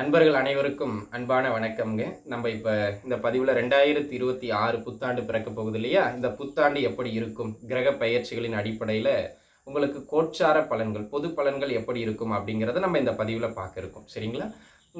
நண்பர்கள் அனைவருக்கும் அன்பான வணக்கம்ங்க. நம்ம இப்போ இந்த பதிவில் ரெண்டாயிரத்தி இருபத்தி ஆறு புத்தாண்டு பிறக்க போகுது இல்லையா? இந்த புத்தாண்டு எப்படி இருக்கும்? கிரக பயிற்சிகளின் அடிப்படையில் உங்களுக்கு கோட்சார பலன்கள் பொது பலன்கள் எப்படி இருக்கும் அப்படிங்கிறத நம்ம இந்த பதிவில் பார்க்க இருக்கோம். சரிங்களா?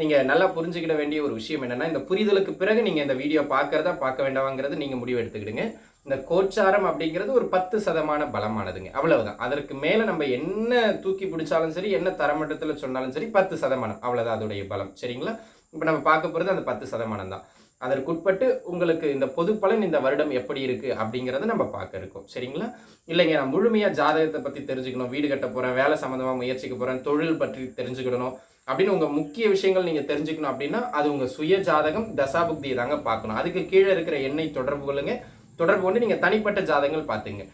நீங்கள் நல்லா புரிஞ்சுக்கிட வேண்டிய ஒரு விஷயம் என்னென்னா இந்த புரிதலுக்கு பிறகு நீங்கள் இந்த வீடியோ பார்க்குறதா பார்க்க வேண்டாமாங்கிறது நீங்கள் முடிவு எடுத்துக்கிடுங்க. இந்த கோச்சாரம் அப்படிங்கிறது ஒரு பத்து சதமான பலமானதுங்க. அவ்வளவுதான். அதற்கு மேலே நம்ம என்ன தூக்கி பிடிச்சாலும் சரி என்ன தரமட்டத்தில் சொன்னாலும் சரி பத்து சதமானம். அவ்வளோதான் அதோடைய பலம். சரிங்களா? இப்போ நம்ம பார்க்க போகிறது அந்த பத்து சதமானம் தான். அதற்குட்பட்டு உங்களுக்கு இந்த பொது பலன் இந்த வருடம் எப்படி இருக்கு அப்படிங்கிறத நம்ம பார்க்க இருக்கோம். சரிங்களா? இல்லைங்க நான் முழுமையாக ஜாதகத்தை பற்றி தெரிஞ்சுக்கணும் வீடு கட்ட போகிறேன் வேலை சம்மந்தமாக முயற்சிக்க போகிறேன் தொழில் பற்றி தெரிஞ்சுக்கிடணும் அப்படின்னு உங்கள் முக்கிய விஷயங்கள் நீங்கள் தெரிஞ்சுக்கணும் அப்படின்னா அது உங்கள் சுய ஜாதகம் தசாபுக்தியை தாங்க பார்க்கணும். அதுக்கு கீழே இருக்கிற எண்ணெய் தொடர்பு கொள்ளுங்க. தொடர்பு கொண்டு நீங்கள் தனிப்பட்ட ஜாதகங்கள் பார்த்துங்க.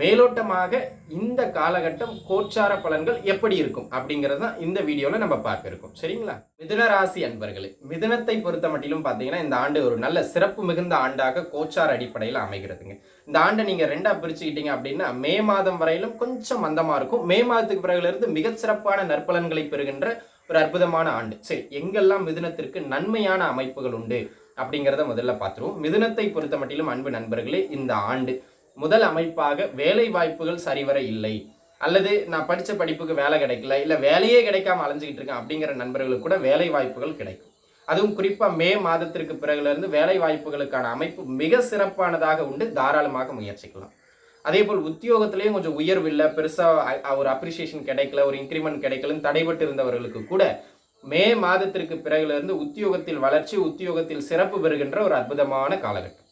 மேலோட்டமாக இந்த காலகட்டம் கோச்சார பலன்கள் எப்படி இருக்கும் அப்படிங்கிறது தான் இந்த வீடியோவில் நம்ம பார்க்க இருக்கோம். சரிங்களா? மிதுன ராசி அன்பர்களே மிதுனத்தை பொறுத்த மட்டிலும் பார்த்தீங்கன்னா இந்த ஆண்டு ஒரு நல்ல சிறப்பு மிகுந்த ஆண்டாக கோச்சார அடிப்படையில் அமைகிறதுங்க. இந்த ஆண்டை நீங்கள் ரெண்டாக பிரிச்சுக்கிட்டீங்க அப்படின்னா மே மாதம் வரையிலும் கொஞ்சம் மந்தமாக இருக்கும். மே மாதத்துக்கு பிறகுலேருந்து மிகச்சிறப்பான சிறப்பான நற்பலன்களை பெறுகின்ற ஒரு அற்புதமான ஆண்டு. சரி எங்கெல்லாம் மிதுனத்திற்கு நன்மையான அமைப்புகள் உண்டு? அப்படிங்கிறத முதல்ல பார்த்துருவோம். மிதுனத்தை பொறுத்த மட்டிலும் அன்பு நண்பர்களே இந்த ஆண்டு முதல் அமைப்பாக வேலை வாய்ப்புகள் சரிவர இல்லை. அல்லது நான் படித்த படிப்புக்கு வேலை கிடைக்கல இல்லை வேலையே கிடைக்காம அலைஞ்சிக்கிட்டு இருக்கேன் அப்படிங்கிற நண்பர்களுக்கு கூட வேலை வாய்ப்புகள் கிடைக்கும். அதுவும் குறிப்பாக மே மாதத்திற்கு பிறகுலேருந்து வேலை வாய்ப்புகளுக்கான அமைப்பு மிக சிறப்பானதாக உண்டு. தாராளமாக முயற்சிக்கலாம். அதே போல் உத்தியோகத்திலையும் கொஞ்சம் உயர்வு இல்லை பெருசாக ஒரு அப்ரிசியேஷன் கிடைக்கல ஒரு இன்க்ரிமெண்ட் கிடைக்கலன்னு தடைபட்டு இருந்தவர்களுக்கு கூட மே மாதத்திற்கு பிறகுலேருந்து உத்தியோகத்தில் வளர்ச்சி உத்தியோகத்தில் சிறப்பு பெறுகின்ற ஒரு அற்புதமான காலகட்டம்.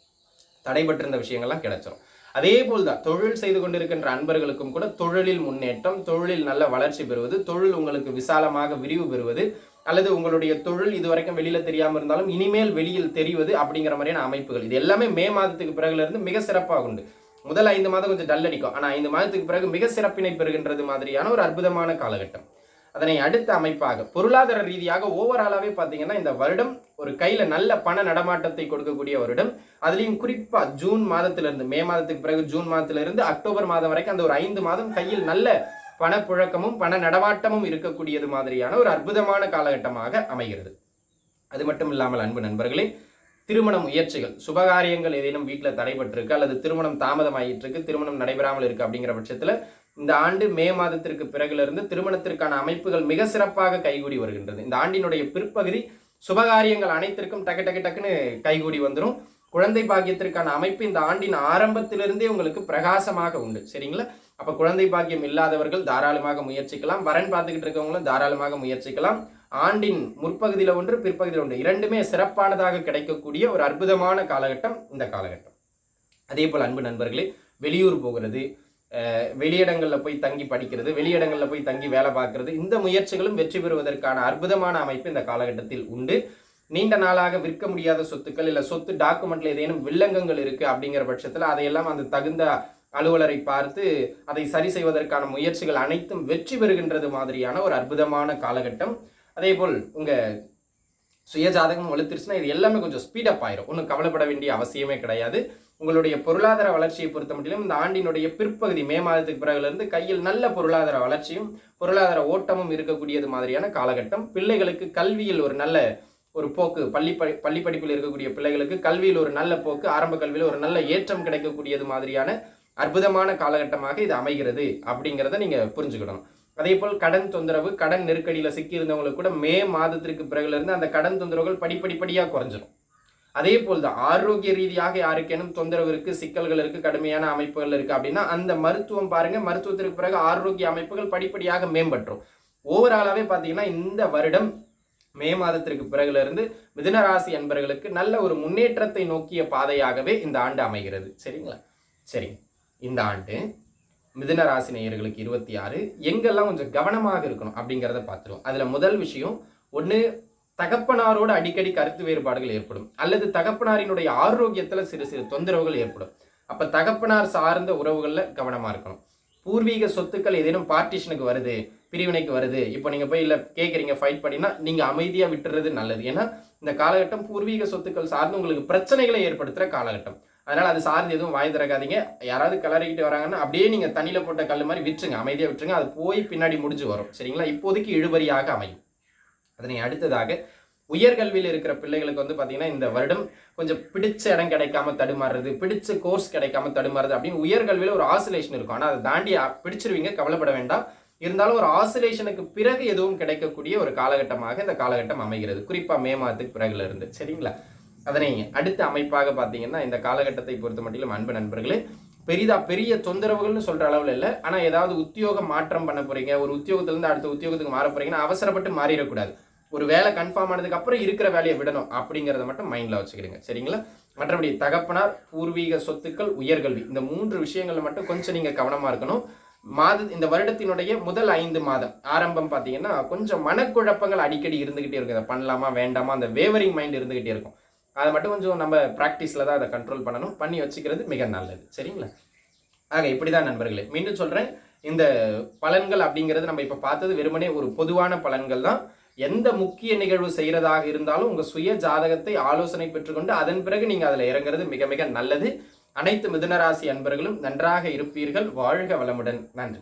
தடைபட்டிருந்த விஷயங்கள்லாம் கிடைச்சிரும். அதே போல் தான் தொழில் செய்து கொண்டிருக்கின்ற அன்பர்களுக்கும் கூட தொழிலில் முன்னேற்றம் தொழிலில் நல்ல வளர்ச்சி பெறுவது தொழில் உங்களுக்கு விசாலமாக விரிவு பெறுவது அல்லது உங்களுடைய தொழில் இதுவரைக்கும் வெளியில தெரியாமல் இருந்தாலும் இனிமேல் வெளியில் தெரிவது அப்படிங்கிற மாதிரியான அமைப்புகள். இது எல்லாமே மே மாதத்துக்கு பிறகுல இருந்து மிக சிறப்பாக உண்டு. முதல் ஐந்து மாதம் கொஞ்சம் டல் அடிக்கும். ஆனால் ஐந்து மாதத்துக்கு பிறகு மிக சிறப்பினை பெறுகின்றது மாதிரியான ஒரு அற்புதமான காலகட்டம். அதனை அடுத்த அமைப்பாக பொருளாதார ரீதியாக ஓவராலாகவே பார்த்தீங்கன்னா இந்த வருடம் ஒரு கையில் நல்ல பண நடமாட்டத்தை கொடுக்கக்கூடிய வருடம். அதுலேயும் குறிப்பாக ஜூன் மாதத்திலிருந்து மே மாதத்துக்கு பிறகு ஜூன் மாதத்திலிருந்து அக்டோபர் மாதம் வரைக்கும் அந்த ஒரு ஐந்து மாதம் கையில் நல்ல பணப்புழக்கமும் பண நடமாட்டமும் இருக்கக்கூடியது மாதிரியான ஒரு அற்புதமான காலகட்டமாக அமைகிறது. அது மட்டும் இல்லாமல் அன்பு நண்பர்களே திருமண முயற்சிகள் சுபகாரியங்கள் ஏதேனும் வீட்டில் தடைபட்டிருக்கு அல்லது திருமணம் தாமதமாயிட்டு இருக்கு திருமணம் நடைபெறாமல் இருக்கு அப்படிங்கிற பட்சத்தில் இந்த ஆண்டு மே மாதத்திற்கு பிறகுலிருந்து திருமணத்திற்கான அமைப்புகள் மிக சிறப்பாக கைகூடி வருகின்றது. இந்த ஆண்டினுடைய பிற்பகுதி சுபகாரியங்கள் அனைத்திற்கும் டக்கு டக்கு டக்குன்னு கைகூடி வந்துடும் குழந்தை பாக்கியத்திற்கான அமைப்பு இந்த ஆண்டின் ஆரம்பத்திலிருந்தே உங்களுக்கு பிரகாசமாக உண்டு. சரிங்களா? அப்போ குழந்தை பாக்கியம் இல்லாதவர்கள் தாராளமாக முயற்சிக்கலாம். வரன் பார்த்துக்கிட்டு இருக்கவங்களும் தாராளமாக முயற்சிக்கலாம். ஆண்டின் முற்பகுதியில் ஒன்று பிற்பகுதியில் ஒன்று. இரண்டுமே சிறப்பானதாக கிடைக்கக்கூடிய ஒரு அற்புதமான காலகட்டம் இந்த காலகட்டம். அதே போல் அன்பு நண்பர்களே வெளியூர் போகிறது வெளியிடங்களில் போய் தங்கி படிக்கிறது வெளியிடங்களில் போய் தங்கி வேலை பார்க்கறது இந்த முயற்சிகளும் வெற்றி பெறுவதற்கான அற்புதமான அமைப்பு இந்த காலகட்டத்தில் உண்டு. நீண்ட நாளாக விற்க முடியாத சொத்துக்கள் இல்லை சொத்து டாக்குமெண்ட்ல ஏதேனும் வில்லங்கங்கள் இருக்குது அப்படிங்கிற பட்சத்தில் அதையெல்லாம் அந்த தகுந்த அலுவலரை பார்த்து அதை சரி செய்வதற்கான முயற்சிகள் அனைத்தும் வெற்றி பெறுகின்றது மாதிரியான ஒரு அற்புதமான காலகட்டம். அதே போல் உங்கள் சுயஜாதகம் வலுத்துருச்சுன்னா இது எல்லாமே கொஞ்சம் ஸ்பீடப் ஆயிரும். ஒன்றும் கவலைப்பட வேண்டிய அவசியமே கிடையாது. உங்களுடைய பொருளாதார வளர்ச்சியை பொறுத்த மட்டிலும் இந்த ஆண்டினுடைய பிற்பகுதி மே மாதத்துக்கு பிறகுலேருந்து கையில் நல்ல பொருளாதார வளர்ச்சியும் பொருளாதார ஓட்டமும் இருக்கக்கூடியது மாதிரியான காலகட்டம். பிள்ளைகளுக்கு கல்வியில் ஒரு நல்ல ஒரு போக்கு பள்ளி பள்ளி படிப்பில் இருக்கக்கூடிய பிள்ளைகளுக்கு கல்வியில் ஒரு நல்ல போக்கு ஆரம்ப கல்வியில் ஒரு நல்ல ஏற்றம் கிடைக்கக்கூடியது மாதிரியான அற்புதமான காலகட்டமாக இது அமைகிறது அப்படிங்கிறத நீங்கள் புரிஞ்சுக்கிடணும் அதே போல் கடன் தொந்தரவு கடன் நெருக்கடியில் சிக்கியிருந்தவங்களுக்கு கூட மே மாதத்திற்கு பிறகுலேருந்து அந்த கடன் தொந்தரவுகள் படிப்படிப்படியாக குறைஞ்சிரும். அதே போல் தான் ஆரோக்கிய ரீதியாக யாருக்கேனும் தொந்தரவு இருக்கு சிக்கல்கள் இருக்கு கடுமையான அமைப்புகள் இருக்கு அப்படின்னா அந்த மருத்துவம் பாருங்க மருத்துவத்திற்கு பிறகு ஆரோக்கிய அமைப்புகள் படிப்படியாக மேம்பட்டுரும். ஓவராலாவே பார்த்தீங்கன்னா இந்த வருடம் மே மாதத்திற்கு பிறகுலேருந்து மிதுனராசி அன்பர்களுக்கு நல்ல ஒரு முன்னேற்றத்தை நோக்கிய பாதையாகவே இந்த ஆண்டு அமைகிறது. சரிங்களா? சரி இந்த ஆண்டு மிதுன ராசி நேயர்களுக்கு இருபத்தி ஆறு எங்கெல்லாம் கொஞ்சம் கவனமாக இருக்கணும் அப்படிங்கிறத பார்த்துருவோம். அதில் முதல் விஷயம் ஒன்று தகப்பனாரோடு அடிக்கடி கருத்து வேறுபாடுகள் ஏற்படும். அல்லது தகப்பனாரினுடைய ஆரோக்கியத்தில் சிறு சிறு தொந்தரவுகள் ஏற்படும். அப்போ தகப்பனார் சார்ந்த உறவுகளில் கவனமாக இருக்கணும். பூர்வீக சொத்துக்கள் ஏதேனும் பார்ட்டிஷனுக்கு வருது பிரிவினைக்கு வருது. இப்போ நீங்கள் போய் இல்லை கேட்குறீங்க ஃபைட் பண்ணினா நீங்கள் அமைதியாக விட்டுறது நல்லது. ஏன்னா இந்த காலகட்டம் பூர்வீக சொத்துக்கள் சார்ந்து உங்களுக்கு பிரச்சனைகளை ஏற்படுத்துகிற காலகட்டம். அதனால் அது சார்ந்து எதுவும் வாய் திறக்காதீங்க. யாராவது கலரிக்கிட்டு வராங்கன்னா அப்படியே நீங்கள் தண்ணியில் போட்ட கல் மாதிரி விட்டுருங்க. அமைதியாக விட்டுருங்க. அது போய் பின்னாடி முடிஞ்சு வரும். சரிங்களா? இப்போதைக்கு இழுபறியாக அமையும். அதனை அடுத்ததாக உயர்கல்வியில் இருக்கிற பிள்ளைகளுக்கு வந்து பார்த்தீங்கன்னா இந்த வருடம் கொஞ்சம் பிடிச்ச இடம் கிடைக்காம தடுமாறுறது பிடிச்ச கோர்ஸ் கிடைக்காம தடுமாறுறது அப்படின்னு உயர்கல்வியில் ஒரு ஆசிலேஷன் இருக்கும். ஆனால் அதை தாண்டி பிடிச்சிருவீங்க கவலைப்பட வேண்டாம். இருந்தாலும் ஒரு ஆசிலேஷனுக்கு பிறகு எதுவும் கிடைக்கக்கூடிய ஒரு காலகட்டமாக இந்த காலகட்டம் அமைகிறது. குறிப்பாக மே மாதத்துக்கு பிறகுல இருந்து சரிங்களா? அதனை அடுத்த அமைப்பாக பார்த்தீங்கன்னா இந்த காலகட்டத்தை பொறுத்த மட்டிலும் அன்பு நண்பர்களே பெரிதா பெரிய தொந்தரவுகள்னு சொல்ற அளவில் இல்லை. ஆனால் ஏதாவது உத்தியோகம் மாற்றம் பண்ண போறீங்க ஒரு உத்தியோகத்திலிருந்து அடுத்த உத்தியோகத்துக்கு மாற போறீங்கன்னா அவசரப்பட்டு மாறிடக்கூடாது. ஒரு வேலை கன்ஃபார்ம் ஆனதுக்கு அப்புறம் இருக்கிற வேலையை விடணும் அப்படிங்கிறத மட்டும் மைண்டில் வச்சுக்கிடுங்க. சரிங்களா? மற்றபடி தகப்பனார் பூர்வீக சொத்துக்கள் உயர்கல்வி. இந்த மூன்று விஷயங்களில் மட்டும் கொஞ்சம் நீங்கள் கவனமாக இருக்கணும். மாத இந்த வருடத்தினுடைய முதல் ஐந்து மாதம். ஆரம்பம் பார்த்தீங்கன்னா கொஞ்சம் மனக்குழப்பங்கள் அடிக்கடி இருந்துகிட்டே இருக்கும். இதை பண்ணலாமா வேண்டாமா அந்த வேவரிங் மைண்ட் இருந்துகிட்டே இருக்கும். அதை மட்டும் கொஞ்சம் நம்ம ப்ராக்டிஸில் தான் அதை கண்ட்ரோல் பண்ணணும். பண்ணி வச்சுக்கிறது மிக நல்லது. சரிங்களா? ஆக இப்படி தான் நண்பர்களே. மீண்டும் சொல்கிறேன் இந்த பலன்கள் அப்படிங்கிறது நம்ம இப்போ பார்த்தது வெறுமனே ஒரு பொதுவான பலன்கள் தான். எந்த முக்கிய நிகழ்வு செய்கிறதாக இருந்தாலும் உங்கள் சுய ஜாதகத்தை ஆலோசனை பெற்றுக்கொண்டு அதன் பிறகு நீங்கள் அதில் இறங்குறது மிக மிக நல்லது. அனைத்து மிதுனராசி அன்பர்களும் நன்றாக இருப்பீர்கள். வாழ்க வளமுடன். நன்றி.